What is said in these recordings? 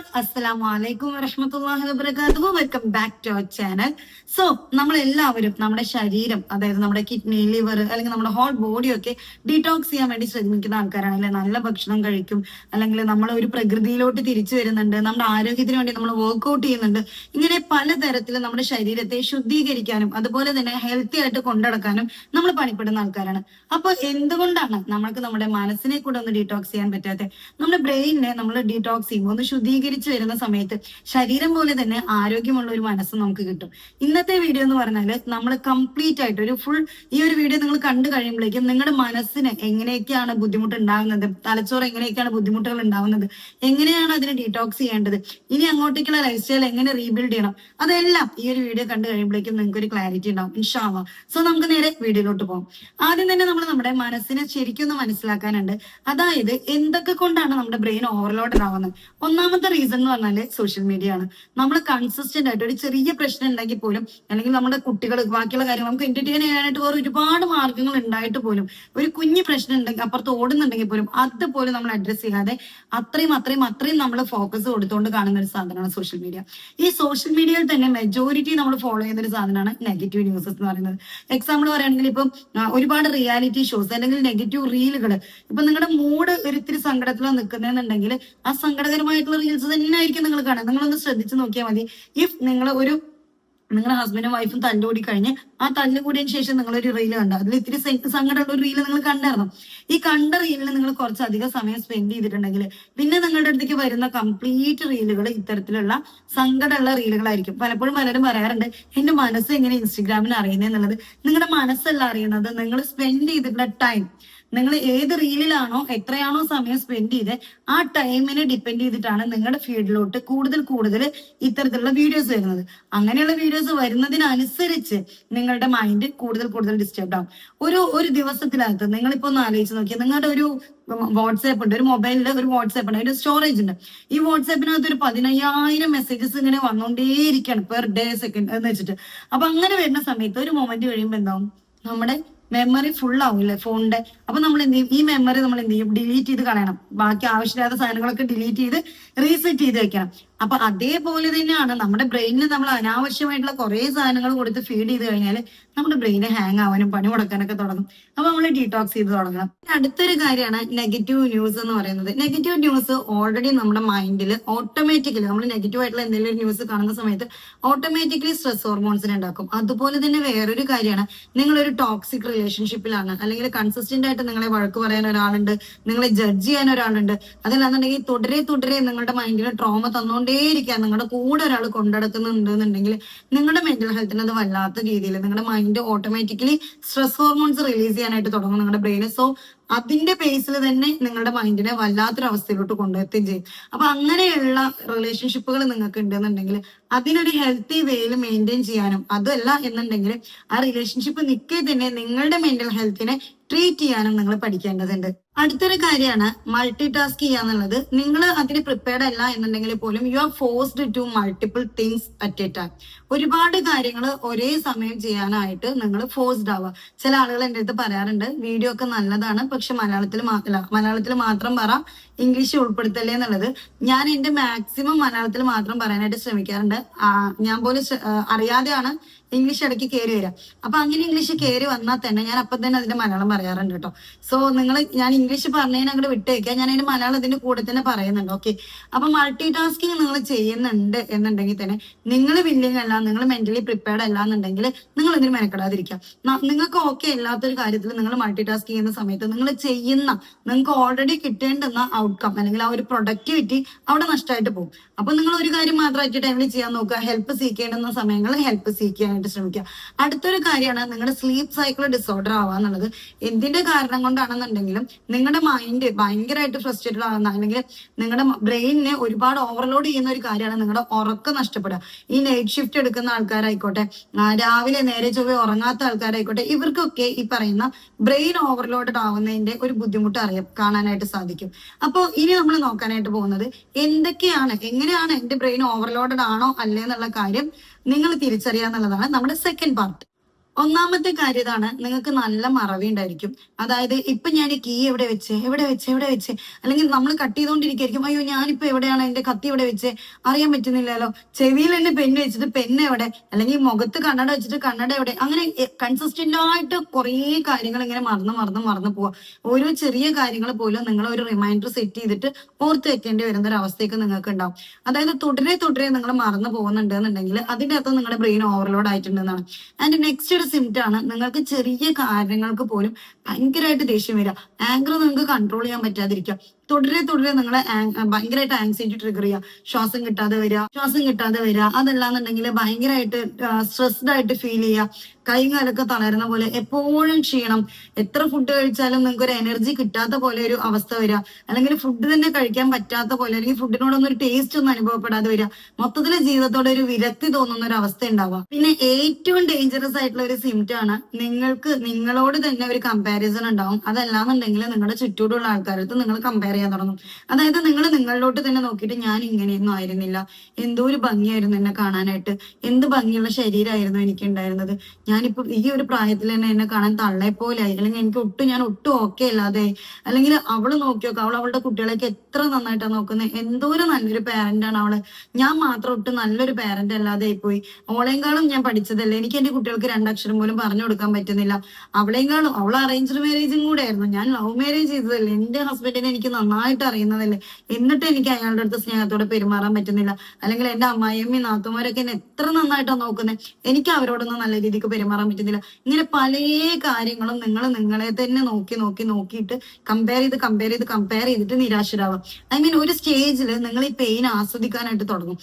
അസ്സലാമു അലൈക്കും വറഹ്മത്തുള്ളാഹി വബറകാതുഹു welcome back to our channel so നമ്മൾ എല്ലാവരും നമ്മുടെ ശരീരം അതായത് നമ്മുടെ കിഡ്നി ലിവർ അല്ലെങ്കിൽ നമ്മുടെ ഹോൾ ബോഡി ഒക്കെ ഡീടോക്സ് ചെയ്യാൻ വേണ്ടി ശ്രമിക്കുന്ന ആൾക്കാരാണ്. അല്ലെ? നല്ല ഭക്ഷണം കഴിക്കും. അല്ലെങ്കിൽ നമ്മൾ ഒരു പ്രകൃതിയിലോട്ട് തിരിച്ചു വരുന്നുണ്ട്. നമ്മുടെ ആരോഗ്യത്തിന് വേണ്ടി നമ്മൾ വർക്ക്ഔട്ട് ചെയ്യുന്നുണ്ട്. ഇങ്ങനെ പലതരത്തിൽ നമ്മുടെ ശരീരത്തെ ശുദ്ധീകരിക്കാനും അതുപോലെ തന്നെ ഹെൽത്തി ആയിട്ട് കൊണ്ടുനടക്കാനും നമ്മൾ പണിപ്പെടുന്ന ആൾക്കാരാണ്. അപ്പൊ എന്തുകൊണ്ടാണ് നമ്മൾക്ക് നമ്മുടെ മനസ്സിനെ കൂടെ ഒന്ന് ഡീടോക്സ് ചെയ്യാൻ പറ്റാത്ത നമ്മുടെ ബ്രെയിനിനെ നമ്മൾ ഡീടോക്സ് ചെയ്യുമ്പോൾ ഒന്ന് ശുദ്ധീകരിച്ച് വരുന്ന സമയത്ത് ശരീരം പോലെ തന്നെ ആരോഗ്യമുള്ള ഒരു മനസ്സ് നമുക്ക് കിട്ടും. ഇന്നത്തെ വീഡിയോ എന്ന് പറഞ്ഞാൽ നമ്മൾ കംപ്ലീറ്റ് ആയിട്ട് ഒരു ഫുൾ ഈ ഒരു വീഡിയോ നിങ്ങൾ കണ്ടു കഴിയുമ്പോഴേക്കും നിങ്ങളുടെ മനസ്സിന് എങ്ങനെയൊക്കെയാണ് ബുദ്ധിമുട്ട് ഉണ്ടാകുന്നത് തലച്ചോറ് എങ്ങനെയൊക്കെയാണ് ബുദ്ധിമുട്ടുകൾ ഉണ്ടാകുന്നത് എങ്ങനെയാണ് അതിനെ ഡീടോക്സ് ചെയ്യേണ്ടത് ഇനി അങ്ങോട്ടേക്കുള്ള ലൈഫ് സ്റ്റൈൽ എങ്ങനെ റീബിൽഡ് ചെയ്യണം അതെല്ലാം ഈ ഒരു വീഡിയോ കണ്ടു കഴിയുമ്പോഴേക്കും നിങ്ങൾക്ക് ഒരു ക്ലാരിറ്റി ഉണ്ടാവും ഇൻഷാവ സോ നമുക്ക് നേരെ വീഡിയോയിലോട്ട് പോകാം ആദ്യം തന്നെ നമ്മൾ നമ്മുടെ മനസ്സിനെ ശരിക്കും ഒന്ന് മനസ്സിലാക്കാനുണ്ട്. അതായത് എന്തൊക്കെ കൊണ്ടാണ് നമ്മുടെ ബ്രെയിൻ ഓവർലോഡ് ആവുന്നത്? ഒന്നാമത്തെ റീസൺ എന്ന് പറഞ്ഞാൽ സോഷ്യൽ മീഡിയ ആണ്. നമ്മൾ കൺസിസ്റ്റന്റ് ആയിട്ട് ഒരു ചെറിയ പ്രശ്നം ഉണ്ടെങ്കിൽ പോലും അല്ലെങ്കിൽ നമ്മുടെ കുട്ടികൾ ബാക്കിയുള്ള കാര്യങ്ങൾ നമുക്ക് എന്റർടൈൻ ചെയ്യാനായിട്ട് വേറെ ഒരുപാട് മാർഗങ്ങൾ ഉണ്ടായിട്ട് പോലും ഒരു കുഞ്ഞു പ്രശ്നം ഉണ്ടെങ്കിൽ അപ്പുറത്ത് ഓടുന്നുണ്ടെങ്കിൽ പോലും അതുപോലും നമ്മൾ അഡ്രസ് ചെയ്യാതെ അത്രയും അത്രയും അത്രയും നമ്മൾ ഫോക്കസ് കൊടുത്തുകൊണ്ട് കാണുന്ന ഒരു സാധനമാണ് സോഷ്യൽ മീഡിയ ഈ സോഷ്യൽ മീഡിയയിൽ തന്നെ മെജോറിറ്റി നമ്മൾ ഫോളോ ചെയ്യുന്ന ഒരു സാധനമാണ് നെഗറ്റീവ് ന്യൂസസ് എന്ന് പറയുന്നത്. എക്സാമ്പിൾ പറയുകയാണെങ്കിൽ ഇപ്പം ഒരുപാട് റിയാലിറ്റി ഷോസ് അല്ലെങ്കിൽ നെഗറ്റീവ് റീലുകൾ ഇപ്പൊ നിങ്ങളുടെ മൂഡ് ഒരിത്തിരി സങ്കടത്തിലോ നിൽക്കുന്നതെന്നുണ്ടെങ്കിൽ ആ സങ്കടകരമായിട്ടുള്ള റീൽസ് തന്നെ ആയിരിക്കും നിങ്ങൾ കാണുക. നിങ്ങളൊന്ന് ശ്രദ്ധിച്ചു നോക്കിയാൽ മതി. ഇഫ് നിങ്ങൾ ഒരു നിങ്ങളുടെ ഹസ്ബൻഡും വൈഫും തല്ലുകൂടി കഴിഞ്ഞ് ആ തല്ല് കൂടിയതിന് ശേഷം നിങ്ങൾ ഒരു കണ്ടു? അതിൽ ഇത്തിരി സങ്കടമുള്ള ഒരു റീൽ നിങ്ങൾ കണ്ടായിരുന്നു. ഈ കണ്ട റീലിൽ നിങ്ങൾ കുറച്ചധികം സമയം സ്പെൻഡ് ചെയ്തിട്ടുണ്ടെങ്കിൽ പിന്നെ നിങ്ങളുടെ അടുത്തേക്ക് വരുന്ന കംപ്ലീറ്റ് റീലുകൾ ഇത്തരത്തിലുള്ള സങ്കടമുള്ള റീലുകളായിരിക്കും പലപ്പോഴും പലരും പറയാറുണ്ട് എന്റെ മനസ്സ് എങ്ങനെ ഇൻസ്റ്റഗ്രാമിൽ അറിയുന്നത് നിങ്ങളുടെ മനസ്സല്ല അറിയുന്നത്. നിങ്ങൾ സ്പെൻഡ് ചെയ്തിട്ടുള്ള ടൈം നിങ്ങൾ ഏത് റീലിലാണോ എത്രയാണോ സമയം സ്പെൻഡ് ചെയ്ത് ആ ടൈമിനെ ഡിപ്പെൻഡ് ചെയ്തിട്ടാണ് നിങ്ങളുടെ ഫീൽഡിലോട്ട് കൂടുതൽ കൂടുതൽ ഇത്തരത്തിലുള്ള വീഡിയോസ് വരുന്നത്. അങ്ങനെയുള്ള വീഡിയോസ് വരുന്നതിനനുസരിച്ച് നിങ്ങളുടെ മൈൻഡ് കൂടുതൽ കൂടുതൽ ഡിസ്റ്റർബ് ആവും. ഒരു ഒരു ദിവസത്തിനകത്ത് നിങ്ങളിപ്പോ ഒന്ന് ആലോചിച്ച് നോക്കിയാൽ നിങ്ങളുടെ ഒരു വാട്സാപ്പ് ഉണ്ട് ഒരു മൊബൈലിൽ ഒരു വാട്സാപ്പ് ഉണ്ട് അതിന്റെ സ്റ്റോറേജ് ഉണ്ട്. ഈ വാട്സാപ്പിനകത്ത് ഒരു പതിനയ്യായിരം മെസ്സേജസ് ഇങ്ങനെ വന്നുകൊണ്ടേയിരിക്കുകയാണ് പെർ ഡേ സെക്കൻഡ് എന്ന് വെച്ചിട്ട്. അപ്പൊ അങ്ങനെ വരുന്ന സമയത്ത് ഒരു മൊമെന്റ് കഴിയുമ്പോൾ എന്താവും? നമ്മുടെ മെമ്മറി ഫുൾ ആവില്ലേ ഫോണിന്റെ അപ്പൊ നമ്മൾ എന്ത് ചെയ്യും ഈ മെമ്മറി നമ്മൾ എന്ത് ചെയ്യും ഡിലീറ്റ് ചെയ്ത് കളയണം. ബാക്കി ആവശ്യമില്ലാത്ത സാധനങ്ങളൊക്കെ ഡിലീറ്റ് ചെയ്ത് റീസെറ്റ് ചെയ്ത് വെക്കണം. അപ്പൊ അതേപോലെ തന്നെയാണ് നമ്മുടെ ബ്രെയിനിന് നമ്മൾ അനാവശ്യമായിട്ടുള്ള കുറെ സാധനങ്ങൾ കൊടുത്ത് ഫീഡ് ചെയ്ത് കഴിഞ്ഞാൽ നമ്മുടെ ബ്രെയിന് ഹാങ് ആവാനും പണി മുടക്കാനൊക്കെ തുടങ്ങും. അപ്പൊ നമ്മൾ ഡീടോക്സ് ചെയ്ത് തുടങ്ങണം. അടുത്തൊരു കാര്യമാണ് നെഗറ്റീവ് ന്യൂസ് എന്ന് പറയുന്നത്. നെഗറ്റീവ് ന്യൂസ് ഓൾറെഡി നമ്മുടെ മൈൻഡിൽ ഓട്ടോമാറ്റിക്കലി നമ്മൾ നെഗറ്റീവ് ആയിട്ടുള്ള എന്തെങ്കിലും ഒരു ന്യൂസ് കാണുന്ന സമയത്ത് ഓട്ടോമാറ്റിക്കലി സ്ട്രെസ് ഹോർമോൺസിനെ ഉണ്ടാക്കും. അതുപോലെ തന്നെ വേറൊരു കാര്യമാണ് നിങ്ങളൊരു ടോക്സിക് റിലേഷൻഷിപ്പിലാണ് അല്ലെങ്കിൽ കൺസിസ്റ്റന്റ് ആയിട്ട് നിങ്ങളെ വഴക്ക് പറയാൻ ഒരാളുണ്ട്. നിങ്ങളെ ജഡ്ജ് ചെയ്യാൻ ഒരാളുണ്ട്. അതല്ലാന്നുണ്ടെങ്കിൽ തുടരെ തുടരെ നിങ്ങളുടെ മൈൻഡിന് ട്രോമ തന്നുകൊണ്ടേയിരിക്കുക നിങ്ങളുടെ കൂടെ ഒരാൾ കൊണ്ടെടുക്കുന്നുണ്ടെന്നുണ്ടെങ്കിൽ നിങ്ങളുടെ മെന്റൽ ഹെൽത്തിന് അത് വല്ലാത്ത രീതിയിൽ നിങ്ങളുടെ mind automatically stress hormones release ചെയ്യാനായിട്ട് തുടങ്ങും നിങ്ങളുടെ ബ്രെയിന് സോ അതിന്റെ ബേസിൽ തന്നെ നിങ്ങളുടെ മൈൻഡിനെ വല്ലാത്തൊരു അവസ്ഥയിലോട്ട് കൊണ്ടുവരുത്തുകയും ചെയ്യും. അപ്പൊ അങ്ങനെയുള്ള റിലേഷൻഷിപ്പുകൾ നിങ്ങൾക്ക് ഉണ്ടെന്നുണ്ടെങ്കിൽ അതിനൊരു ഹെൽത്തി വേയിൽ മെയിന്റെയിൻ ചെയ്യാനും അതല്ല എന്നുണ്ടെങ്കിൽ ആ റിലേഷൻഷിപ്പ് നിൽക്കേ തന്നെ നിങ്ങളുടെ മെന്റൽ ഹെൽത്തിനെ ട്രീറ്റ് ചെയ്യാനും നിങ്ങൾ പഠിക്കേണ്ടതുണ്ട്. അടുത്തൊരു കാര്യമാണ് മൾട്ടി ടാസ്ക് ചെയ്യാന്നുള്ളത് നിങ്ങൾ അതിന് പ്രിപ്പയർഡ് അല്ല എന്നുണ്ടെങ്കിൽ പോലും you are forced to multiple things at a time ഒരുപാട് കാര്യങ്ങൾ ഒരേ സമയം ചെയ്യാനായിട്ട് നിങ്ങൾ ഫോഴ്സ്ഡ് ആവുക. ചില ആളുകൾ എന്റെ അടുത്ത് പറയാറുണ്ട് വീഡിയോ ഒക്കെ നല്ലതാണ് പക്ഷെ മലയാളത്തിൽ മാത്രമല്ല മലയാളത്തിൽ മാത്രം പറ ഇംഗ്ലീഷ് ഉൾപ്പെടുത്തല്ലേ എന്നുള്ളത്. ഞാൻ എന്റെ മാക്സിമം മലയാളത്തിൽ മാത്രം പറയാനായിട്ട് ശ്രമിക്കാറുണ്ട്. ഞാൻ പോലും അറിയാതെയാണ് ഇംഗ്ലീഷ് ഇടയ്ക്ക് കയറി വരിക. അപ്പൊ അങ്ങനെ ഇംഗ്ലീഷ് കയറി വന്നാൽ തന്നെ ഞാൻ അപ്പം തന്നെ അതിന്റെ മലയാളം പറയാറുണ്ട് കേട്ടോ. സോ നിങ്ങൾ ഞാൻ ഇംഗ്ലീഷ് പറഞ്ഞതിന് അങ്ങോട്ട് വിട്ടേക്കുക ഞാൻ അതിന് മലയാളം ഇതിന്റെ കൂടെ തന്നെ പറയുന്നുണ്ട്. ഓക്കെ അപ്പൊ മൾട്ടി ടാസ്കിങ് നിങ്ങൾ ചെയ്യുന്നുണ്ട് എന്നുണ്ടെങ്കിൽ തന്നെ നിങ്ങൾ വില്ലിങ് അല്ല നിങ്ങൾ മെന്റലി പ്രിപ്പയർഡ് അല്ല എന്നുണ്ടെങ്കിൽ നിങ്ങൾ ഇതിന് മെനക്കെടാതിരിക്കാം നിങ്ങൾക്ക് ഓക്കെ അല്ലാത്തൊരു കാര്യത്തിൽ നിങ്ങൾ മൾട്ടി ടാസ്ക് ചെയ്യുന്ന സമയത്ത് നിങ്ങൾ ചെയ്യുന്ന നിങ്ങൾക്ക് ഓൾറെഡി കിട്ടേണ്ടുന്ന ഔട്ട്കം അല്ലെങ്കിൽ ആ ഒരു പ്രൊഡക്ടിവിറ്റി അവിടെ നഷ്ടമായിട്ട് പോകും. അപ്പൊ നിങ്ങൾ ഒരു കാര്യം മാത്രമായിട്ട് ടൈമിൽ ചെയ്യാൻ നോക്കുക. ഹെൽപ്പ് സീക്കേണ്ടുന്ന സമയങ്ങളിൽ ഹെൽപ്പ് സീക്കാനായിട്ട് ശ്രമിക്കുക. അടുത്തൊരു കാര്യമാണ് നിങ്ങളുടെ സ്ലീപ്പ് സൈക്കിൾ ഡിസോർഡർ ആവാന്നുള്ളത് എന്തിന്റെ കാരണം കൊണ്ടാണെന്നുണ്ടെങ്കിലും നിങ്ങളുടെ മൈൻഡ് ഭയങ്കരമായിട്ട് ഫ്രസ്ട്രേറ്റഡ് ആകുന്ന അല്ലെങ്കിൽ നിങ്ങളുടെ ബ്രെയിനിനെ ഒരുപാട് ഓവർലോഡ് ചെയ്യുന്ന ഒരു കാര്യമാണ് നിങ്ങളുടെ ഉറക്കം നഷ്ടപ്പെടുക. ഈ നൈറ്റ് ഷിഫ്റ്റ് എടുക്കുന്ന ആൾക്കാരായിക്കോട്ടെ രാവിലെ നേരെ ചൊവ്വേ ഉറങ്ങാത്ത ആൾക്കാരായിക്കോട്ടെ ഇവർക്കൊക്കെ ഈ പറയുന്ന ബ്രെയിൻ ഓവർലോഡഡ് ആവുന്നതിന്റെ ഒരു ബുദ്ധിമുട്ട് അറിയാം കാണാനായിട്ട് സാധിക്കും. അപ്പോൾ ഇനി നമ്മൾ നോക്കാനായിട്ട് പോകുന്നത് എന്തൊക്കെയാണ് എങ്ങനെയാണ് എന്റെ ബ്രെയിൻ ഓവർലോഡഡ് ആണോ അല്ലേ എന്നുള്ള കാര്യം നിങ്ങൾ തിരിച്ചറിയാന്നുള്ളതാണ് നമ്മുടെ സെക്കൻഡ് പാർട്ട് ഒന്നാമത്തെ കാര്യം ഇതാണ് നിങ്ങൾക്ക് നല്ല മറവി ഉണ്ടായിരിക്കും. അതായത് ഇപ്പൊ ഞാൻ കീ എവിടെ വെച്ച് എവിടെ വെച്ച് എവിടെ വെച്ച്? അല്ലെങ്കിൽ നമ്മൾ കട്ട് ചെയ്തുകൊണ്ടിരിക്കും അയ്യോ ഞാനിപ്പോ എവിടെയാണ് എന്റെ കത്തി എവിടെ വെച്ച്? അറിയാൻ പറ്റുന്നില്ലല്ലോ. ചെവിയിൽ എന്നെ പെണ്ണ് വെച്ചിട്ട് പെണ്ണ് എവിടെ? അല്ലെങ്കിൽ മുഖത്ത് കണ്ണട വെച്ചിട്ട് കണ്ണട എവിടെ? അങ്ങനെ കൺസിസ്റ്റന്റ് ആയിട്ട് കുറേ കാര്യങ്ങൾ ഇങ്ങനെ മറന്ന് മറന്ന് മറന്നു പോവാ. ഓരോ ചെറിയ കാര്യങ്ങൾ പോലും നിങ്ങൾ ഒരു റിമൈൻഡർ സെറ്റ് ചെയ്തിട്ട് ഓർത്ത് വെക്കേണ്ടി വരുന്ന ഒരു അവസ്ഥയൊക്കെ നിങ്ങൾക്ക് ഉണ്ടാവും. അതായത് തുടരെ തുടരെ നിങ്ങൾ മറന്നു പോകുന്നുണ്ട് എന്നുണ്ടെങ്കിൽ അതിന്റെ അകത്ത് നിങ്ങളുടെ ബ്രെയിൻ ഓവർലോഡ് ആയിട്ടുണ്ടെന്നാണ്. ആൻഡ് നെക്സ്റ്റ് ഒരു സിംറ്റം ആണ്. നിങ്ങൾക്ക് ചെറിയ കാര്യങ്ങൾക്ക് പോലും ഭയങ്കരമായിട്ട് ദേഷ്യം വരിക. ആങ്കർ നിങ്ങൾക്ക് കൺട്രോൾ ചെയ്യാൻ പറ്റാതിരിക്കുക. തുടരെ തുടരെ നിങ്ങളെ ഭയങ്കരമായിട്ട് ആങ്സൈറ്റി ട്രിഗർ ചെയ്യുക ശ്വാസം കിട്ടാതെ വരിക ശ്വാസം കിട്ടാതെ വരിക അതല്ലാന്നുണ്ടെങ്കിൽ ഭയങ്കരമായിട്ട് സ്ട്രെസ്ഡ് ആയിട്ട് ഫീൽ ചെയ്യുക കൈകാലൊക്കെ തളരുന്ന പോലെ എപ്പോഴും ക്ഷീണം. എത്ര ഫുഡ് കഴിച്ചാലും നിങ്ങൾക്ക് ഒരു എനർജി കിട്ടാത്ത പോലെ ഒരു അവസ്ഥ വരിക അല്ലെങ്കിൽ ഫുഡ് തന്നെ കഴിക്കാൻ പറ്റാത്ത പോലെ അല്ലെങ്കിൽ ഫുഡിനോടൊന്നും ഒരു ടേസ്റ്റ് ഒന്നും അനുഭവപ്പെടാതെ വരിക മൊത്തത്തിലെ ജീവിതത്തോടെ ഒരു വിരക്തി തോന്നുന്ന ഒരു അവസ്ഥ ഉണ്ടാവുക. പിന്നെ ഏറ്റവും ഡേഞ്ചറസ് ആയിട്ടുള്ള ഒരു സിംറ്റം ആണ് നിങ്ങൾക്ക് നിങ്ങളോട് തന്നെ ഒരു കമ്പാരിസൺ ഉണ്ടാവും. അതല്ലാന്നുണ്ടെങ്കിൽ നിങ്ങളുടെ ചുറ്റോടുള്ള ആൾക്കാരടുത്ത് നിങ്ങൾ കമ്പയർ ചെയ്യാൻ തുടങ്ങും. അതായത് നിങ്ങൾ നിങ്ങളിലോട്ട് തന്നെ നോക്കിയിട്ട് ഞാൻ ഇങ്ങനെയൊന്നും ആയിരുന്നില്ല. എന്തോ ഒരു ഭംഗിയായിരുന്നു എന്നെ കാണാനായിട്ട്. എന്ത് ഭംഗിയുള്ള ശരീരമായിരുന്നു എനിക്ക് ഉണ്ടായിരുന്നത് ഞാനിപ്പോ ഈ ഒരു പ്രായത്തിൽ തന്നെ എന്നെ കാണാൻ തള്ളയെ പോലെ ആയി. അല്ലെങ്കിൽ എനിക്ക് ഒട്ടും ഞാൻ ഒട്ടും ഓക്കെ അല്ലാതെ. അല്ലെങ്കിൽ അവൾ നോക്കി നോക്കുക അവൾ അവളുടെ കുട്ടികളെയൊക്കെ എത്ര നന്നായിട്ടാണ് നോക്കുന്നത് എന്തോ ഒരു നല്ലൊരു പാരന്റ് ആണ് അവൾ. ഞാൻ മാത്രം ഒട്ടും നല്ലൊരു പാരന്റ് അല്ലാതെ പോയി അവളെങ്കാളും ഞാൻ പഠിച്ചതല്ലേ? എനിക്ക് എന്റെ കുട്ടികൾക്ക് രണ്ടക്ഷരം പോലും പറഞ്ഞു കൊടുക്കാൻ പറ്റുന്നില്ല. അവളെങ്കാളും അവൾ അറേഞ്ച്ഡ് മാരേജും കൂടെ ആയിരുന്നു. ഞാൻ ലവ് മാരേജ് ചെയ്തതല്ലേ? എന്റെ ഹസ്ബൻഡിനെ എനിക്ക് നന്നായിട്ട് അറിയുന്നതല്ലേ? എന്നിട്ട് എനിക്ക് അയാളുടെ അടുത്ത് സ്നേഹത്തോടെ പെരുമാറാൻ പറ്റുന്നില്ല. അല്ലെങ്കിൽ എന്റെ അമ്മായിയമ്മയും നാത്തുമാരൊക്കെ എന്നെ എത്ര നന്നായിട്ടാണ് നോക്കുന്നത് എനിക്ക് അവരോടൊന്നും നല്ല രീതിക്ക് പെരുമാറാൻ പറ്റുന്നില്ല. ഇങ്ങനെ പല കാര്യങ്ങളും നിങ്ങൾ നിങ്ങളെ തന്നെ നോക്കി നോക്കി നോക്കിയിട്ട് കമ്പയർ ചെയ്ത് കമ്പയർ ചെയ്ത് കമ്പയർ ചെയ്തിട്ട് നിരാശരാവാം. ഐ മീൻ ഒരു സ്റ്റേജിൽ നിങ്ങൾ ഈ പെയിൻ ആസ്വദിക്കാനായിട്ട് തുടങ്ങും.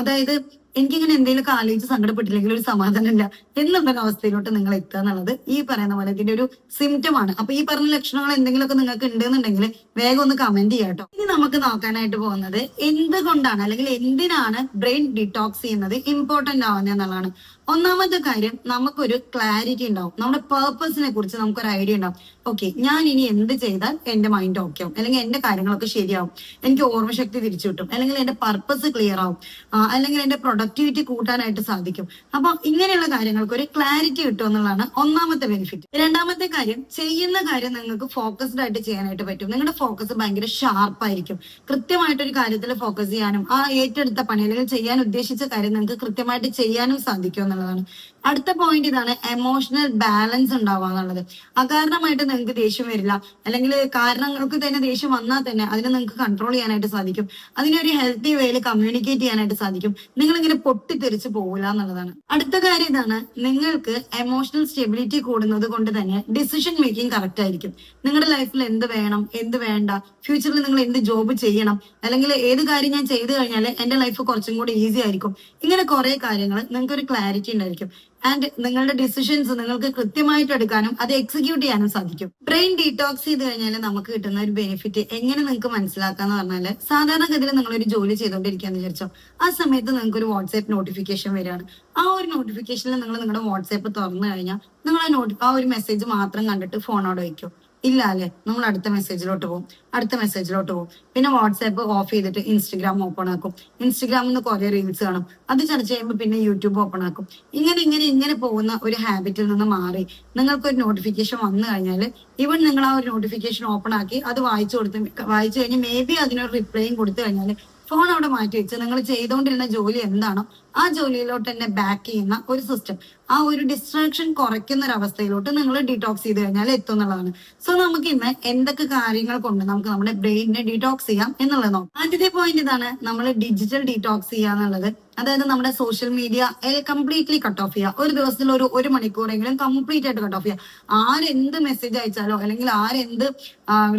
അതായത് എനിക്കിങ്ങനെ എന്തെങ്കിലുമൊക്കെ ആലോചിച്ച് സങ്കടപ്പെട്ടില്ലെങ്കിൽ ഒരു സമാധാനം ഇല്ല എന്നുള്ളൊരു അവസ്ഥയിലോട്ട് നിങ്ങൾ എത്തുക എന്നുള്ളത് ഈ പറയുന്ന പോലെ ഇതിന്റെ ഒരു സിംറ്റം ആണ്. അപ്പൊ ഈ പറഞ്ഞ ലക്ഷണങ്ങൾ എന്തെങ്കിലുമൊക്കെ നിങ്ങൾക്ക് ഉണ്ടെന്നുണ്ടെങ്കിൽ വേഗം ഒന്ന് കമന്റ് ചെയ്യാട്ടോ ഇനി നമുക്ക് നോക്കാനായിട്ട് പോകുന്നത് എന്തുകൊണ്ടാണ് അല്ലെങ്കിൽ എന്തിനാണ് ബ്രെയിൻ ഡിറ്റോക്സ് ചെയ്യുന്നത് ഇമ്പോർട്ടന്റ് ആവുന്നത് എന്നുള്ളതാണ്. ഒന്നാമത്തെ കാര്യം നമുക്കൊരു ക്ലാരിറ്റി ഉണ്ടാവും. നമ്മുടെ പേർപ്പസിനെ കുറിച്ച് നമുക്കൊരു ഐഡിയ ഉണ്ടാവും. ഓക്കെ ഞാൻ ഇനി എന്ത് ചെയ്താൽ എന്റെ മൈൻഡ് ഓക്കെ ആവും. അല്ലെങ്കിൽ എന്റെ കാര്യങ്ങളൊക്കെ ശരിയാവും. എനിക്ക് ഓർമ്മശക്തി തിരിച്ചു കിട്ടും. അല്ലെങ്കിൽ എന്റെ പർപ്പസ് ക്ലിയർ ആവും. അല്ലെങ്കിൽ എന്റെ പ്രൊഡക്ടിവിറ്റി കൂട്ടാനായിട്ട് സാധിക്കും. അപ്പൊ ഇങ്ങനെയുള്ള കാര്യങ്ങൾക്ക് ഒരു ക്ലാരിറ്റി കിട്ടും എന്നുള്ളതാണ് ഒന്നാമത്തെ ബെനിഫിറ്റ് രണ്ടാമത്തെ കാര്യം ചെയ്യുന്ന കാര്യം നിങ്ങൾക്ക് ഫോക്കസ്ഡ് ആയിട്ട് ചെയ്യാനായിട്ട് പറ്റും. നിങ്ങളുടെ ഫോക്കസ് ഭയങ്കര ഷാർപ്പ് ആയിരിക്കും. കൃത്യമായിട്ട് ഒരു കാര്യത്തിൽ ഫോക്കസ് ചെയ്യാനും ആ ഏറ്റെടുത്ത പണി അല്ലെങ്കിൽ ചെയ്യാൻ ഉദ്ദേശിച്ച കാര്യം നിങ്ങൾക്ക് കൃത്യമായിട്ട് ചെയ്യാനും സാധിക്കും എന്നുള്ളതാണ് അടുത്ത പോയിന്റ് ഇതാണ് എമോഷണൽ ബാലൻസ് ഉണ്ടാവുക എന്നുള്ളത്. അകാരണമായിട്ട് നിങ്ങൾക്ക് ദേഷ്യം വരില്ല. അല്ലെങ്കിൽ കാരണങ്ങൾക്ക് തന്നെ ദേഷ്യം വന്നാൽ തന്നെ അതിനെ നിങ്ങൾക്ക് കൺട്രോൾ ചെയ്യാനായിട്ട് സാധിക്കും. അതിനൊരു ഹെൽത്തി വേയിൽ കമ്മ്യൂണിക്കേറ്റ് ചെയ്യാനായിട്ട് സാധിക്കും. നിങ്ങൾ ഇങ്ങനെ പൊട്ടിത്തെറിച്ച് പോകില്ല എന്നുള്ളതാണ്. അടുത്ത കാര്യം ഇതാണ് നിങ്ങൾക്ക് എമോഷണൽ സ്റ്റെബിലിറ്റി കൂടുന്നത് കൊണ്ട് തന്നെ ഡിസിഷൻ മേക്കിംഗ് കറക്റ്റ് ആയിരിക്കും. നിങ്ങളുടെ ലൈഫിൽ എന്ത് വേണം എന്ത് വേണ്ട ഫ്യൂച്ചറിൽ നിങ്ങൾ എന്ത് ജോബ് ചെയ്യണം അല്ലെങ്കിൽ ഏത് കാര്യം ഞാൻ ചെയ്തു കഴിഞ്ഞാൽ എന്റെ ലൈഫ് കുറച്ചും കൂടി ഈസി ആയിരിക്കും. ഇങ്ങനെ കുറെ കാര്യങ്ങൾ നിങ്ങൾക്ക് ഒരു ക്ലാരിറ്റി ഉണ്ടായിരിക്കും. ആൻഡ് നിങ്ങളുടെ ഡിസിഷൻസ് നിങ്ങൾക്ക് കൃത്യമായിട്ട് എടുക്കാനും അത് എക്സിക്യൂട്ട് ചെയ്യാനും സാധിക്കും. ബ്രെയിൻ ഡീടോക്സ് ചെയ്ത് കഴിഞ്ഞാൽ നമുക്ക് കിട്ടുന്ന ഒരു ബെനിഫിറ്റ് എങ്ങനെ നിങ്ങൾക്ക് മനസ്സിലാക്കാന്ന് പറഞ്ഞാൽ സാധാരണഗതിയിൽ നിങ്ങൾ ഒരു ജോലി ചെയ്തുകൊണ്ടിരിക്കാന്ന് വിചാരിച്ചോ. ആ സമയത്ത് നിങ്ങൾക്ക് ഒരു വാട്സ്ആപ്പ് നോട്ടിഫിക്കേഷൻ വരികയാണ്. ആ ഒരു നോട്ടിഫിക്കേഷനിൽ നിങ്ങൾ നിങ്ങളുടെ വാട്സ്ആപ്പ് തുറന്നു കഴിഞ്ഞാൽ നിങ്ങൾ ആ നോട്ടി ആ ഒരു മെസ്സേജ് മാത്രം കണ്ടിട്ട് ഫോണോട് വയ്ക്കും. ഇല്ല അല്ലെ? നമ്മൾ അടുത്ത മെസ്സേജിലോട്ട് പോകും. അടുത്ത മെസ്സേജിലോട്ട് പോകും. പിന്നെ വാട്സാപ്പ് ഓഫ് ചെയ്തിട്ട് ഇൻസ്റ്റഗ്രാം ഓപ്പൺ ആക്കും. ഇൻസ്റ്റഗ്രാമിൽ നിന്ന് കുറെ റീൽസ് കാണും. അത് ചർച്ച ചെയ്യുമ്പോൾ പിന്നെ യൂട്യൂബ് ഓപ്പൺ ആക്കും. ഇങ്ങനെ ഇങ്ങനെ ഇങ്ങനെ പോകുന്ന ഒരു ഹാബിറ്റിൽ നിന്ന് മാറി നിങ്ങൾക്ക് ഒരു നോട്ടിഫിക്കേഷൻ വന്നു കഴിഞ്ഞാൽ ഇവൻ നിങ്ങൾ ആ ഒരു നോട്ടിഫിക്കേഷൻ ഓപ്പൺ ആക്കി അത് വായിച്ചു കൊടുത്ത് വായിച്ചു കഴിഞ്ഞ് മേ ബി അതിനൊരു റിപ്ലൈയും കൊടുത്തു കഴിഞ്ഞാൽ ഫോൺ അവിടെ മാറ്റി വെച്ച് നിങ്ങൾ ചെയ്തുകൊണ്ടിരുന്ന ജോലി എന്താണോ ആ ജോലിയിലോട്ട് തന്നെ ബാക്ക് ചെയ്യുന്ന ഒരു സിസ്റ്റം ആ ഒരു ഡിസ്ട്രാക്ഷൻ കുറയ്ക്കുന്ന ഒരു അവസ്ഥയിലോട്ട് നിങ്ങൾ ഡീടോക്സ് ചെയ്ത് കഴിഞ്ഞാൽ എത്തും എന്നുള്ളതാണ്. സോ നമുക്ക് ഇന്ന് എന്തൊക്കെ കാര്യങ്ങൾ കൊണ്ട് നമുക്ക് നമ്മുടെ ബ്രെയിനിനെ ഡീടോക്സ് ചെയ്യാം എന്നുള്ളത് നോക്കാം. ആദ്യത്തെ പോയിന്റ് ഇതാണ് നമ്മൾ ഡിജിറ്റൽ ഡീടോക്സ് ചെയ്യുക എന്നുള്ളത്. അതായത് നമ്മുടെ social media completely cut off ചെയ്യുക. ഒരു ദിവസത്തിൽ ഒരു ഒരു മണിക്കൂറെങ്കിലും കംപ്ലീറ്റ് ആയിട്ട് കട്ട് ഓഫ് ചെയ്യുക. ആരെന്ത് മെസ്സേജ് അയച്ചാലോ അല്ലെങ്കിൽ ആരെന്ത്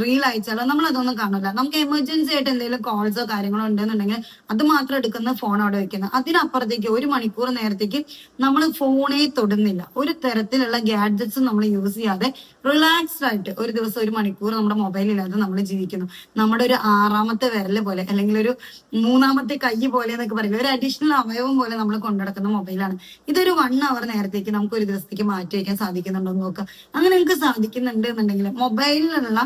റീൽ അയച്ചാലോ നമ്മൾ അതൊന്നും കാണില്ല നമുക്ക് എമർജൻസി ആയിട്ട് എന്തെങ്കിലും കോൾസോ കാര്യങ്ങളോ ഉണ്ടെന്നുണ്ടെങ്കിൽ അത് മാത്രം എടുക്കുന്ന ഫോൺ അവിടെ വെക്കുന്നത് അതിനപ്പുറത്തേക്ക് ഒരു മണിക്കൂർ നേരത്തേക്ക് നമ്മൾ ഫോണേ തൊടുന്നില്ല. ഒരു തരത്തിലുള്ള ഗാഡ്ജറ്റ്സും നമ്മൾ യൂസ് ചെയ്യാതെ റിലാക്സ്ഡ് ആയിട്ട് ഒരു ദിവസം ഒരു മണിക്കൂർ നമ്മുടെ മൊബൈൽ ഇല്ലാതെ നമ്മൾ ജീവിക്കുന്നു. നമ്മുടെ ഒരു ആറാമത്തെ വിരൽ പോലെ അല്ലെങ്കിൽ ഒരു മൂന്നാമത്തെ കൈ പോലെ എന്നൊക്കെ പറയുന്നത് ഒരു അഡീഷണൽ അവയവം പോലെ നമ്മൾ കൊണ്ടുനടക്കുന്ന മൊബൈലാണ് ഇതൊരു വൺ അവർ നേരത്തേക്ക് നമുക്ക് ഒരു ദിവസത്തേക്ക് മാറ്റി വയ്ക്കാൻ സാധിക്കുന്നുണ്ടോ എന്ന് നോക്കുക അങ്ങനെ നിങ്ങൾക്ക് സാധിക്കുന്നുണ്ട് എന്നുണ്ടെങ്കിൽ മൊബൈലിലുള്ള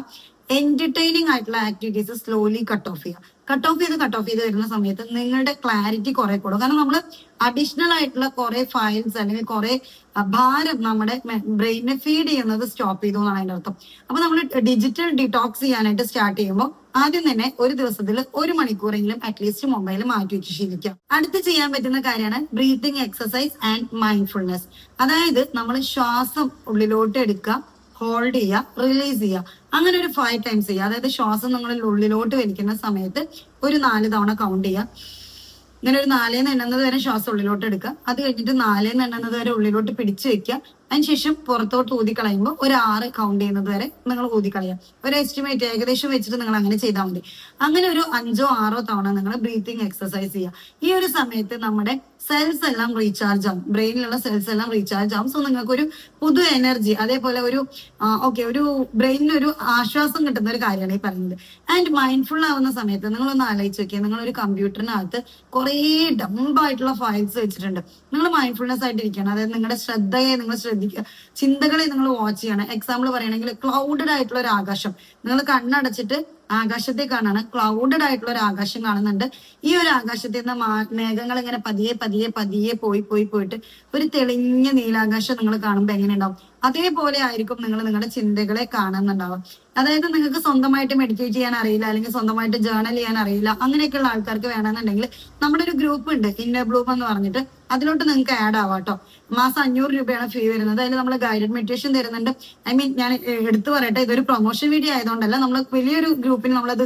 എന്റർടൈനിങ് ആയിട്ടുള്ള ആക്ടിവിറ്റീസ് സ്ലോലി കട്ട് ഓഫ് ചെയ്യുക കട്ട് ഓഫ് ചെയ്ത് കട്ട് ഓഫ് ചെയ്ത് വരുന്ന സമയത്ത് നിങ്ങളുടെ ക്ലാരിറ്റി കുറെ കൂടും. കാരണം നമ്മൾ അഡീഷണൽ ആയിട്ടുള്ള കുറെ ഫയൽസ് അല്ലെങ്കിൽ കുറെ ഭാരം നമ്മുടെ ബ്രെയിനെ ഫീഡ് ചെയ്യുന്നത് സ്റ്റോപ്പ് ചെയ്തു എന്നാണ് അതിന്റെ അർത്ഥം. അപ്പൊ നമ്മൾ ഡിജിറ്റൽ ഡിറ്റോക്സ് ചെയ്യാനായിട്ട് സ്റ്റാർട്ട് ചെയ്യുമ്പോൾ ആദ്യം തന്നെ ഒരു ദിവസത്തിൽ ഒരു മണിക്കൂറെങ്കിലും അറ്റ്ലീസ്റ്റ് മൊബൈൽ മാറ്റി വെച്ച് ശീലിക്കാം. അടുത്ത് ചെയ്യാൻ പറ്റുന്ന കാര്യമാണ് ബ്രീത്തിങ് എക്സസൈസ് ആൻഡ് മൈൻഡ്ഫുൾനെസ് അതായത് നമ്മൾ ശ്വാസം ഉള്ളിലോട്ട് എടുക്കുക. ഹോൾഡ് ചെയ്യുക റിലീസ് ചെയ്യുക അങ്ങനെ ഒരു ഫൈവ് ടൈംസ് ചെയ്യുക അതായത് ശ്വാസം നിങ്ങൾ ഉള്ളിലോട്ട് വലിക്കുന്ന സമയത്ത് ഒരു നാല് തവണ കൗണ്ട് ചെയ്യുക ഇങ്ങനെ ഒരു നാലേന്ന് എണ്ണുന്നത് വരെ ശ്വാസം ഉള്ളിലോട്ട് എടുക്കുക. അത് കഴിഞ്ഞിട്ട് നാലേന്ന് എണ്ണുന്നത് വരെ ഉള്ളിലോട്ട് പിടിച്ചു വെക്കുക. അതിനുശേഷം പുറത്തോട്ട് ഊതി കളയുമ്പോൾ ഒരു ആറ് കൗണ്ട് ചെയ്യുന്നത് വരെ നിങ്ങൾ ഊതി കളയുക. ഒരു എസ്റ്റിമേറ്റ് ഏകദേശം വെച്ചിട്ട് നിങ്ങൾ അങ്ങനെ ചെയ്താൽ മതി. അങ്ങനെ ഒരു അഞ്ചോ ആറോ തവണ നിങ്ങൾ ബ്രീത്തിങ് എക്സസൈസ് ചെയ്യുക. ഈ ഒരു സമയത്ത് നമ്മുടെ സെൽസ് എല്ലാം റീചാർജ് ആവും. ബ്രെയിനിലുള്ള സെൽസ് എല്ലാം റീചാർജ് ആവും. സോ നിങ്ങൾക്ക് ഒരു പുതു എനർജി അതേപോലെ ഒരു ഓക്കെ ഒരു ബ്രെയിനിന് ഒരു ആശ്വാസം കിട്ടുന്ന ഒരു കാര്യമാണ് ഈ പറയുന്നത്. ആൻഡ് മൈൻഡ്ഫുൾ ആവുന്ന സമയത്ത് നിങ്ങളൊന്ന് ആലോചിച്ച് നോക്കിയാൽ നിങ്ങൾ ഒരു കമ്പ്യൂട്ടറിനകത്ത് കുറേ ഡംബായിട്ടുള്ള ഫയൽസ് വെച്ചിട്ടുണ്ട്. നിങ്ങൾ മൈൻഡ്ഫുൾനെസ് ആയിട്ട് ഇരിക്കണം അതായത് നിങ്ങളുടെ ശ്രദ്ധയെ നിങ്ങൾ ശ്രദ്ധിക്കുക ചിന്തകളെ നിങ്ങൾ വാച്ച് ചെയ്യണം. എക്സാമ്പിൾ പറയുകയാണെങ്കിൽ ക്ലൗഡഡ് ആയിട്ടുള്ള ഒരു ആകാശം. നിങ്ങൾ കണ്ണടച്ചിട്ട് ആകാശത്തെ കാണാണ്. ക്ലൗഡഡ് ആയിട്ടുള്ള ഒരു ആകാശം കാണുന്നുണ്ട്. ഈ ഒരു ആകാശത്തിൽ നിന്ന് മേഘങ്ങൾ ഇങ്ങനെ പതിയെ പതിയെ പതിയെ പോയി പോയി പോയിട്ട് ഒരു തെളിഞ്ഞ നീലാകാശം നിങ്ങൾ കാണുമ്പോൾ എങ്ങനെ ഉണ്ടാവും അതേപോലെ ആയിരിക്കും നിങ്ങൾ നിങ്ങളുടെ ചിന്തകളെ കാണുന്നുണ്ടാവുക. അതായത് നിങ്ങൾക്ക് സ്വന്തമായിട്ട് മെഡിറ്റേറ്റ് ചെയ്യാൻ അറിയില്ല അല്ലെങ്കിൽ സ്വന്തമായിട്ട് ജേർണൽ ചെയ്യാൻ അറിയില്ല അങ്ങനെയൊക്കെയുള്ള ആൾക്കാർക്ക് വേണമെന്നുണ്ടെങ്കിൽ നമ്മുടെ ഒരു ഗ്രൂപ്പ് ഉണ്ട് ഇന്നർ ബ്ലൂപ്പ് എന്ന് പറഞ്ഞിട്ട് അതിലോട്ട് നിങ്ങൾക്ക് ആഡ് ആവാം കേട്ടോ മാസം അഞ്ഞൂറ് രൂപയാണ് ഫീ വരുന്നത്. അതിൽ നമ്മൾ ഗൈഡഡ് മെഡിറ്റേഷൻ തരുന്നുണ്ട്. ഐ മീൻ ഞാൻ എടുത്തു പറയട്ടെ ഇതൊരു പ്രൊമോഷൻ വീഡിയോ ആയതുകൊണ്ടല്ല നമ്മൾ വലിയൊരു ഗ്രൂപ്പിന് നമ്മളത്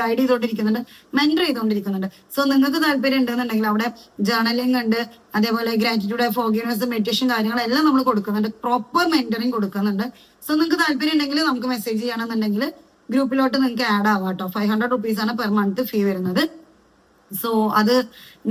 ഗൈഡ് ചെയ്തുകൊണ്ടിരിക്കുന്നുണ്ട് മെന്റർ ചെയ്തുകൊണ്ടിരിക്കുന്നുണ്ട് സോ നിങ്ങൾക്ക് താല്പര്യം ഉണ്ടെന്നുണ്ടെങ്കിൽ അവിടെ ജേർണലിംഗ് ഉണ്ട് അതേപോലെ ഗ്രാറ്റിറ്റ്യൂഡ് ഫോഗിനസ് മെഡിറ്റേഷൻ കാര്യങ്ങളെല്ലാം നമ്മൾ കൊടുക്കുന്നുണ്ട്. പ്രോപ്പർ മെന്ററിങ് കൊടുക്കുന്നുണ്ട്. സോ നിങ്ങൾക്ക് താല്പര്യം ഉണ്ടെങ്കിൽ നമുക്ക് മെസ്സേജ് ചെയ്യണമെന്നുണ്ടെങ്കിൽ ഗ്രൂപ്പിലോട്ട് നിങ്ങൾക്ക് ആഡ് ആവാം കേട്ടോ ഫൈവ് ഹൺഡ്രഡ് റുപ്പീസ് ആണ് പെർ മന്ത് ഫീ വരുന്നത്. സോ അത്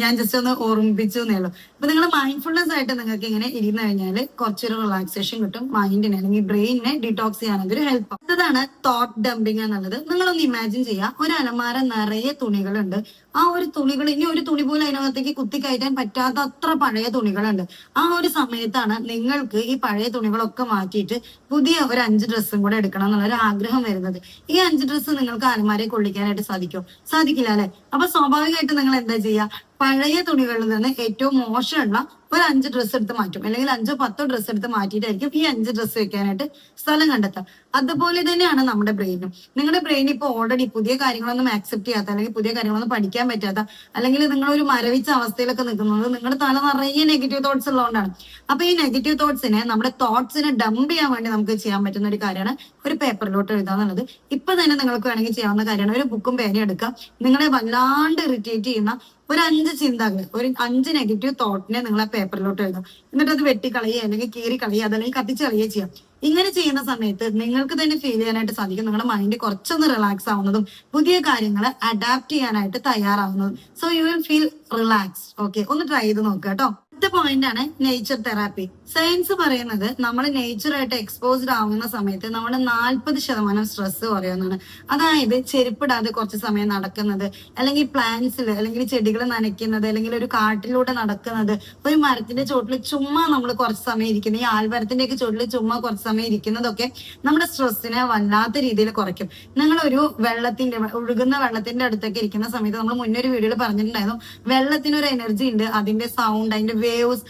ഞാൻ ജസ്റ്റ് ഒന്ന് ഓർമ്മിപ്പിച്ചു എന്നേ ഉള്ളൂ അപ്പൊ നിങ്ങൾ മൈൻഡ്ഫുൾനെസ് ആയിട്ട് നിങ്ങൾക്ക് ഇങ്ങനെ ഇരുന്ന് കഴിഞ്ഞാൽ കുറച്ചൊരു റിലാക്സേഷൻ കിട്ടും മൈൻഡിനെ അല്ലെങ്കിൽ ബ്രെയിനിനെ ഡിറ്റോക്സ് ചെയ്യാനൊക്കെ ഒരു ഹെൽപ്പ് അടുത്തതാണ് തോട്ട് ഡംപിങ് എന്നുള്ളത്. നിങ്ങളൊന്ന് ഇമാജിൻ ചെയ്യുക ഒരു അലമാര നിറയെ തുണികളുണ്ട്. ആ ഒരു തുണികൾ ഇനി ഒരു തുണി പോലും അതിനകത്തേക്ക് കുത്തി കയറ്റാൻ പറ്റാത്ത അത്ര പഴയ തുണികളുണ്ട്. ആ ഒരു സമയത്താണ് നിങ്ങൾക്ക് ഈ പഴയ തുണികളൊക്കെ മാറ്റിയിട്ട് പുതിയ ഒരു അഞ്ച് ഡ്രസ്സും കൂടെ എടുക്കണം എന്നുള്ള ഒരു ആഗ്രഹം വരുന്നത്. ഈ അഞ്ച് ഡ്രസ്സ് നിങ്ങൾക്ക് അലമാരയെ കൊള്ളിക്കാനായിട്ട് സാധിക്കും. സാധിക്കില്ല അല്ലെ? അപ്പൊ സ്വാഭാവികമായിട്ട് നിങ്ങൾ എന്താ ചെയ്യുക? പഴയ തുണികളിൽ നിന്ന് ഏറ്റവും മോശമുള്ള ഒരു അഞ്ച് ഡ്രസ്സ് എടുത്ത് മാറ്റും. അല്ലെങ്കിൽ അഞ്ചോ പത്തോ ഡ്രസ്സ് എടുത്ത് മാറ്റിയിട്ടായിരിക്കും ഈ അഞ്ച് ഡ്രസ്സ് വെക്കാനായിട്ട് സ്ഥലം കണ്ടെത്തുക. അതുപോലെ തന്നെയാണ് നമ്മുടെ ബ്രെയിനും നിങ്ങളുടെ ബ്രെയിൻ ഇപ്പോൾ ഓൾറെഡി പുതിയ കാര്യങ്ങളൊന്നും ആക്സെപ്റ്റ് ചെയ്യാത്ത അല്ലെങ്കിൽ പുതിയ കാര്യങ്ങളൊന്നും പഠിക്കാൻ പറ്റാത്ത അല്ലെങ്കിൽ നിങ്ങൾ ഒരു മരവിച്ച അവസ്ഥയിലൊക്കെ നിൽക്കുന്നത് നിങ്ങളുടെ തല നിറയെ നെഗറ്റീവ് തോട്ട്സ് ഉള്ളതുകൊണ്ടാണ്. അപ്പൊ ഈ നെഗറ്റീവ് തോട്ട്സിനെ നമ്മുടെ തോട്ട്സിനെ ഡംപ് ചെയ്യാൻ വേണ്ടി നമുക്ക് ചെയ്യാൻ പറ്റുന്ന ഒരു കാര്യമാണ് ഒരു പേപ്പറിലോട്ട് എഴുതാന്നുള്ളത് ഇപ്പൊ തന്നെ നിങ്ങൾക്ക് വേണമെങ്കിൽ ചെയ്യാവുന്ന കാര്യമാണ്. ഒരു ബുക്കും പേനയും എടുക്കുക. നിങ്ങളെ വല്ലാണ്ട് ഇറിറ്റേറ്റ് ചെയ്യുന്ന ഒരു അഞ്ച് ചിന്തകൾ ഒരു അഞ്ച് നെഗറ്റീവ് തോട്ടിനെ നിങ്ങൾ ആ പേപ്പറിലോട്ട് എഴുതാം എന്നിട്ട് അത് വെട്ടിക്കളയുക അല്ലെങ്കിൽ കീറി കളയുക അതല്ലെങ്കിൽ കത്തിച്ച് ചെയ്യാം. ഇങ്ങനെ ചെയ്യുന്ന സമയത്ത് നിങ്ങൾക്ക് തന്നെ ഫീൽ ചെയ്യാനായിട്ട് സാധിക്കും. നിങ്ങളുടെ മൈൻഡ് കുറച്ചൊന്ന് റിലാക്സ് ആവുന്നതും പുതിയ കാര്യങ്ങൾ അഡാപ്റ്റ് ചെയ്യാനായിട്ട് തയ്യാറാവുന്നതും. So you will feel relax okay ഒന്ന് ട്രൈ ചെയ്ത് നോക്കുക കേട്ടോ. അടുത്ത പോയിന്റ് ആണ് നേച്ചർ തെറാപ്പി സയൻസ് പറയുന്നത് നമ്മൾ നേച്ചറായിട്ട് എക്സ്പോസ്ഡ് ആവുന്ന സമയത്ത് നമ്മുടെ നാൽപ്പത് ശതമാനം സ്ട്രെസ് കുറയുന്നതാണ്. അതായത് ചെരുപ്പിടാതെ കുറച്ച് സമയം നടക്കുന്നത് അല്ലെങ്കിൽ പ്ലാന്റ്സിൽ അല്ലെങ്കിൽ ചെടികൾ നനയ്ക്കുന്നത് അല്ലെങ്കിൽ ഒരു കാട്ടിലൂടെ നടക്കുന്നത് ഒരു മരത്തിന്റെ ചോട്ടിൽ ചുമ്മാ നമ്മൾ കുറച്ച് സമയം ഇരിക്കുന്നത് ഈ ആൽമരത്തിന്റെ ഒക്കെ ചോട്ടിൽ ചുമ്മാ കുറച്ച് സമയം ഇരിക്കുന്നതൊക്കെ നമ്മുടെ സ്ട്രെസ്സിനെ വല്ലാത്ത രീതിയിൽ കുറയ്ക്കും. നിങ്ങൾ ഒരു വെള്ളത്തിന്റെ ഒഴുകുന്ന വെള്ളത്തിന്റെ അടുത്തൊക്കെ ഇരിക്കുന്ന സമയത്ത് നമ്മൾ മുന്നൊരു വീഡിയോയിൽ പറഞ്ഞിട്ടുണ്ടായിരുന്നു വെള്ളത്തിനൊരു എനർജി ഉണ്ട് അതിന്റെ സൗണ്ട് അതിന്റെ വേവ്സ്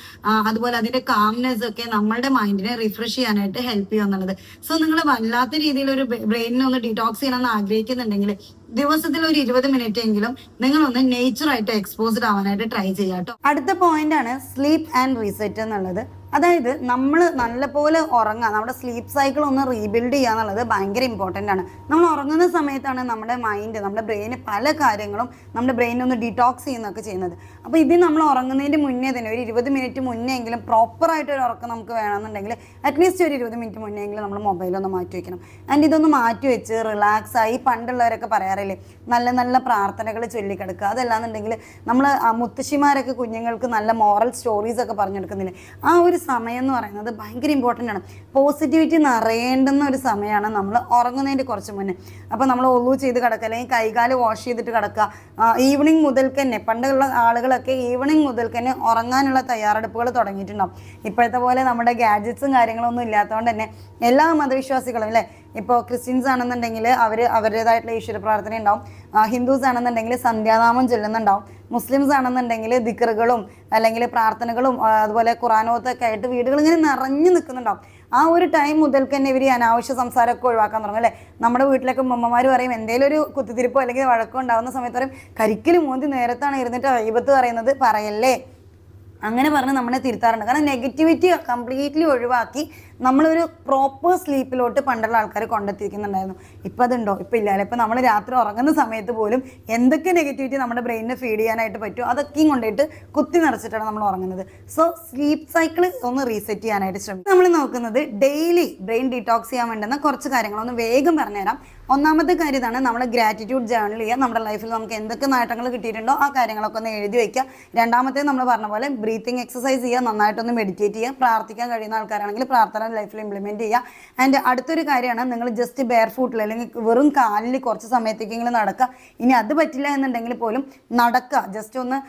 അതുപോലെ അതിന്റെ കാംനെസ് ഒക്കെ നമ്മളുടെ മൈൻഡിനെ റിഫ്രഷ് ചെയ്യാനായിട്ട് ഹെൽപ്പ് ചെയ്യുന്നുള്ളത് സോ നിങ്ങൾ വല്ലാത്ത രീതിയിൽ ഒരു ബ്രെയിനിനെ ഒന്ന് ഡിറ്റോക്സ് ചെയ്യണമെന്ന് ആഗ്രഹിക്കുന്നുണ്ടെങ്കിൽ ദിവസത്തിൽ ഒരു ഇരുപത് മിനിറ്റ് എങ്കിലും നിങ്ങൾ നിങ്ങളൊന്ന് നേച്ചറായിട്ട് എക്സ്പോസ്ഡ് ആവാനായിട്ട് ട്രൈ ചെയ്യാം കേട്ടോ അടുത്ത പോയിന്റ് ആണ് സ്ലീപ്പ് ആൻഡ് റീസെറ്റ് എന്നുള്ളത്. അതായത് നമ്മൾ നല്ലപോലെ ഉറങ്ങുക. നമ്മുടെ സ്ലീപ്പ് സൈക്കിൾ ഒന്ന് റീബിൽഡ് ചെയ്യുക എന്നുള്ളത് ഭയങ്കര ഇമ്പോർട്ടന്റ് ആണ്. നമ്മൾ ഉറങ്ങുന്ന സമയത്താണ് നമ്മുടെ മൈൻഡ് നമ്മുടെ ബ്രെയിന് പല കാര്യങ്ങളും നമ്മുടെ ബ്രെയിൻ ഒന്ന് ഡിറ്റോക്സ് ചെയ്യുന്നൊക്കെ ചെയ്യുന്നത്. അപ്പോൾ ഇത് നമ്മൾ ഉറങ്ങുന്നതിന്റെ മുന്നേ തന്നെ ഒരു ഇരുപത് മിനിറ്റ് മുന്നേ എങ്കിലും പ്രോപ്പറായിട്ട് ഒരു ഉറക്കം നമുക്ക് വേണമെന്നുണ്ടെങ്കിൽ അറ്റ്ലീസ്റ്റ് ഒരു ഇരുപത് മിനിറ്റ് മുന്നേ എങ്കിലും നമ്മൾ മൊബൈലൊന്ന് മാറ്റി വയ്ക്കണം ആൻഡ് ഇതൊന്ന് മാറ്റി വെച്ച് റിലാക്സ് ആയി പണ്ടുള്ളവരൊക്കെ പറയാറില്ലേ നല്ല നല്ല പ്രാർത്ഥനകൾ ചൊല്ലിക്കിടക്കുക. അതല്ലാന്നുണ്ടെങ്കിൽ നമ്മൾ മുത്തശ്ശിമാരൊക്കെ കുഞ്ഞുങ്ങൾക്ക് നല്ല മോറൽ സ്റ്റോറീസ് ഒക്കെ പറഞ്ഞെടുക്കുന്നില്ലേ? ആ ഒരു സമയം എന്ന് പറയുന്നത് ഭയങ്കര ഇമ്പോർട്ടന്റ് ആണ്. പോസിറ്റിവിറ്റി നിറയേണ്ടുന്ന ഒരു സമയമാണ് നമ്മൾ ഉറങ്ങുന്നതിന്റെ കുറച്ച് മുന്നേ. അപ്പോൾ നമ്മൾ ഒളു ചെയ്ത് കിടക്കുക അല്ലെങ്കിൽ കൈകാൽ വാഷ് ചെയ്തിട്ട് കിടക്കുക. ഈവനിങ് മുതൽക്ക് തന്നെ പണ്ടുള്ള ആളുകളൊക്കെ ഈവനിങ് മുതൽക്ക് തന്നെ ഉറങ്ങാനുള്ള തയ്യാറെടുപ്പുകൾ തുടങ്ങിയിട്ടുണ്ടാവും. ഇപ്പോഴത്തെ പോലെ നമ്മുടെ ഗാഡ്ജറ്റ്സും കാര്യങ്ങളൊന്നും ഇല്ലാത്തതുകൊണ്ട് തന്നെ എല്ലാ മതവിശ്വാസികളും അല്ലേ? ഇപ്പോൾ ക്രിസ്ത്യൻസ് ആണെന്നുണ്ടെങ്കിൽ അവർ അവരുടേതായിട്ടുള്ള ഈശ്വര പ്രാർത്ഥന ഉണ്ടാവും. ഹിന്ദുസ് ആണെന്നുണ്ടെങ്കിൽ സന്ധ്യാനാമം ചൊല്ലുന്നുണ്ടാവും. മുസ്ലിംസ് ആണെന്നുണ്ടെങ്കിൽ ദിക്കറുകളും അല്ലെങ്കിൽ പ്രാർത്ഥനകളും അതുപോലെ ഖുറാനോത്തൊക്കെ ആയിട്ട് വീടുകൾ ഇങ്ങനെ നിറഞ്ഞു നിൽക്കുന്നുണ്ടാവും. ആ ഒരു ടൈം മുതൽക്ക് തന്നെ ഇവർ അനാവശ്യ സംസാരമൊക്കെ ഒഴിവാക്കാൻ തുടങ്ങും അല്ലേ? നമ്മുടെ വീട്ടിലൊക്കെ മമ്മമാർ പറയും എന്തെങ്കിലും ഒരു കുത്തിത്തിരിപ്പോ അല്ലെങ്കിൽ വഴക്കോ ഉണ്ടാകുന്ന സമയത്ത് പറയും കരിക്കൽ മോന്തി നേരത്താണ് ഇരുന്നിട്ട് വൈബത്ത് പറയുന്നത് പറയല്ലേ? അങ്ങനെ പറഞ്ഞ് നമ്മളെ തിരുത്താറുണ്ട്. കാരണം നെഗറ്റിവിറ്റി കംപ്ലീറ്റ്ലി ഒഴിവാക്കി നമ്മളൊരു പ്രോപ്പർ സ്ലീപ്പിലോട്ട് പണ്ടുള്ള ആൾക്കാരെ കൊണ്ടെത്തിക്കുന്നുണ്ടായിരുന്നു. ഇപ്പം അതുണ്ടോ? ഇപ്പം ഇല്ല ഇപ്പം നമ്മൾ രാത്രി ഉറങ്ങുന്ന സമയത്ത് പോലും എന്തൊക്കെ നെഗറ്റിവിറ്റി നമ്മുടെ ബ്രെയിനിനെ ഫീഡ് ചെയ്യാനായിട്ട് പറ്റും അതൊക്കെയും കൊണ്ടിട്ട് കുത്തി നിറച്ചിട്ടാണ് നമ്മൾ ഉറങ്ങുന്നത്. സോ സ്ലീപ്പ് സൈക്കിൾ ഒന്ന് റീസെറ്റ് ചെയ്യാനായിട്ട് ശ്രമിക്കും. നമ്മൾ നോക്കുന്നത് ഡെയിലി ബ്രെയിൻ ഡീറ്റോക്സ് ചെയ്യാൻ വേണ്ടുന്ന കുറച്ച് കാര്യങ്ങളൊന്ന് വേഗം പറഞ്ഞുതരാം. ഒന്നാമത്തെ കാര്യം ഇതാണ് നമ്മൾ ഗ്രാറ്റിറ്റ്യൂഡ് ജേർണൽ ചെയ്യുക നമ്മുടെ ലൈഫിൽ നമുക്ക് എന്തൊക്കെ നേട്ടങ്ങൾ കിട്ടിയിട്ടുണ്ടോ ആ കാര്യങ്ങളൊക്കെ ഒന്ന് എഴുതി വെക്കുക. രണ്ടാമത്തെ നമ്മൾ പറഞ്ഞ പോലെ ബ്രീത്തിങ് എക്സസൈസ് ചെയ്യുക നന്നായിട്ടൊന്ന് മെഡിറ്റേറ്റ് ചെയ്യുക പ്രാർത്ഥിക്കാൻ കഴിയുന്ന ആൾക്കാരാണെങ്കിൽ പ്രാർത്ഥന ലൈഫിൽ ഇംപ്ലിമെന്റ് ചെയ്യുക. ആൻഡ് അടുത്തൊരു കാര്യമാണ് നിങ്ങൾ ജസ്റ്റ് ബെയർ ഫൂട്ടിൽ അല്ലെങ്കിൽ വെറും കാലിൽ കുറച്ച് സമയത്തേക്കെങ്കിലും നടക്കുക. ഇനി അത് പറ്റില്ല എന്നുണ്ടെങ്കിൽ പോലും നടക്കുക. ജസ്റ്റ് ഒന്ന്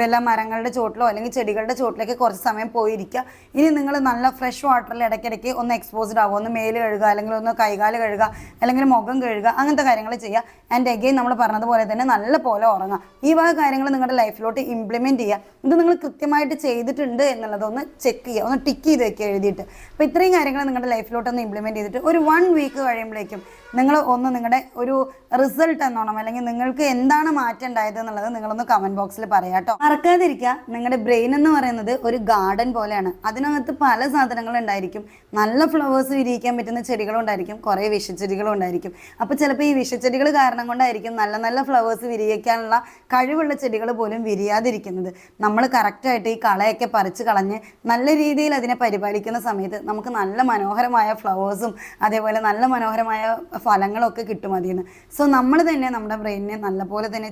വല്ല മരങ്ങളുടെ ചോട്ടിലോ അല്ലെങ്കിൽ ചെടികളുടെ ചോട്ടിലേക്ക് കുറച്ച് സമയം പോയിരിക്കുക. ഇനി നിങ്ങൾ നല്ല ഫ്രഷ് വാട്ടറിൽ ഇടയ്ക്കിടയ്ക്ക് ഒന്ന് എക്സ്പോസ്ഡ് ആവുക. ഒന്ന് മേൽ കഴുകുക അല്ലെങ്കിൽ ഒന്ന് കൈകാൽ കഴുകുക അല്ലെങ്കിൽ മുഖം കഴുകുക അങ്ങനത്തെ കാര്യങ്ങൾ ചെയ്യുക. ആൻഡ് എഗെയിൻ നമ്മൾ പറഞ്ഞതുപോലെ തന്നെ നല്ല പോലെ ഉറങ്ങുക. ഈ വക കാര്യങ്ങൾ നിങ്ങളുടെ ലൈഫിലോട്ട് ഇംപ്ലിമെന്റ് ചെയ്യുക. ഇത് നിങ്ങൾ കൃത്യമായിട്ട് ചെയ്തിട്ടുണ്ട് എന്നുള്ളതൊന്ന് ചെക്ക് ചെയ്യുക. ഒന്ന് ടിക്ക് ചെയ്ത് വെക്കുക എഴുതിയിട്ട്. അപ്പോൾ ഇത്രയും കാര്യങ്ങൾ നിങ്ങളുടെ ലൈഫിലോട്ട് ഒന്ന് ഇംപ്ലിമെന്റ് ചെയ്തിട്ട് ഒരു വൺ വീക്ക് കഴിയുമ്പോഴേക്കും നിങ്ങൾ ഒന്ന് നിങ്ങളുടെ ഒരു റിസൾട്ട് എന്നോണം അല്ലെങ്കിൽ നിങ്ങൾക്ക് എന്താണ് മാറ്റം ഉണ്ടായത് എന്നുള്ളത് നിങ്ങളൊന്ന് കമന്റ് ബോക്സിൽ പറയാം കേട്ടോ. മറക്കാതിരിക്കുക. നിങ്ങളുടെ ബ്രെയിൻ എന്ന് പറയുന്നത് ഒരു ഗാർഡൻ പോലെയാണ്. അതിനകത്ത് പല സാധനങ്ങളും ഉണ്ടായിരിക്കും. നല്ല ഫ്ലവേഴ്സ് വിരിയിക്കാൻ പറ്റുന്ന ചെടികളും ഉണ്ടായിരിക്കും കുറേ വിഷച്ചെടികളും ഉണ്ടായിരിക്കും. അപ്പോൾ ചിലപ്പോൾ ഈ വിഷച്ചെടികൾ കാരണം കൊണ്ടായിരിക്കും നല്ല നല്ല ഫ്ലവേഴ്സ് വിരിയിക്കാനുള്ള കഴിവുള്ള ചെടികൾ പോലും വിരിയാതിരിക്കുന്നത്. നമ്മൾ കറക്റ്റായിട്ട് ഈ കളയൊക്കെ പറിച്ച് കളഞ്ഞ് നല്ല രീതിയിൽ അതിനെ പരിപാലിക്കുന്ന സമയത്ത് നമുക്ക് നല്ല മനോഹരമായ ഫ്ലവേഴ്സും അതേപോലെ നല്ല മനോഹരമായ ഫലങ്ങളൊക്കെ കിട്ടും അതിൽ നിന്ന് സോ നമ്മൾ തന്നെ നമ്മുടെ ബ്രെയിനിനെ നല്ലപോലെ തന്നെ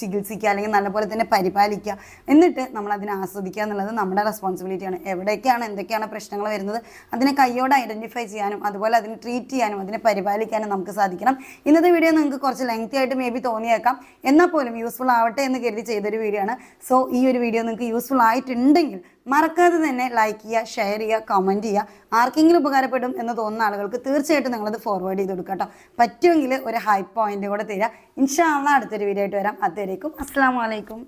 ചികിത്സിക്കുക അല്ലെങ്കിൽ നല്ലപോലെ തന്നെ പരിപാലിക്കുക. എന്നിട്ട് നമ്മൾ അതിനെ ആസ്വദിക്കുക എന്നുള്ളത് നമ്മുടെ റെസ്പോൺസിബിലിറ്റിയാണ് എവിടേക്കാണ് എന്തൊക്കെയാണ് പ്രശ്നങ്ങൾ വരുന്നത് അതിനെ കയ്യോടെ ഐഡന്റിഫൈ ചെയ്യാനും അതുപോലെ അതിനെ ട്രീറ്റ് ചെയ്യാനും അതിനെ പരിപാലിക്കാനും നമുക്ക് സാധിക്കണം. ഇന്നത്തെ വീഡിയോ നിങ്ങൾക്ക് കുറച്ച് ലെങ്തി ആയിട്ട് മേ ബി തോന്നിയേക്കാം. എന്നാൽ പോലും യൂസ്ഫുൾ ആവട്ടെ എന്ന് കരുതി ചെയ്തൊരു വീഡിയോ ആണ്. സോ ഈ ഒരു വീഡിയോ നിങ്ങൾക്ക് യൂസ്ഫുൾ ആയിട്ടുണ്ടെങ്കിൽ മറക്കാതെ തന്നെ ലൈക്ക് ചെയ്യുക ഷെയർ ചെയ്യുക കമന്റ് ചെയ്യുക. ആർക്കെങ്കിലും ഉപകാരപ്പെടും എന്ന് തോന്നുന്ന ആളുകൾക്ക് തീർച്ചയായിട്ടും നിങ്ങളത് ഫോർവേഡ് ചെയ്ത് കൊടുക്കുക കേട്ടോ. പറ്റുമെങ്കിൽ ഒരു ഹൈ പോയിന്റ് കൂടെ തരിക. ഇൻഷാള്ള അടുത്തൊരു വീഡിയോ ആയിട്ട് വരാം. അതുവരേക്കും അസ്സാം വലൈക്കും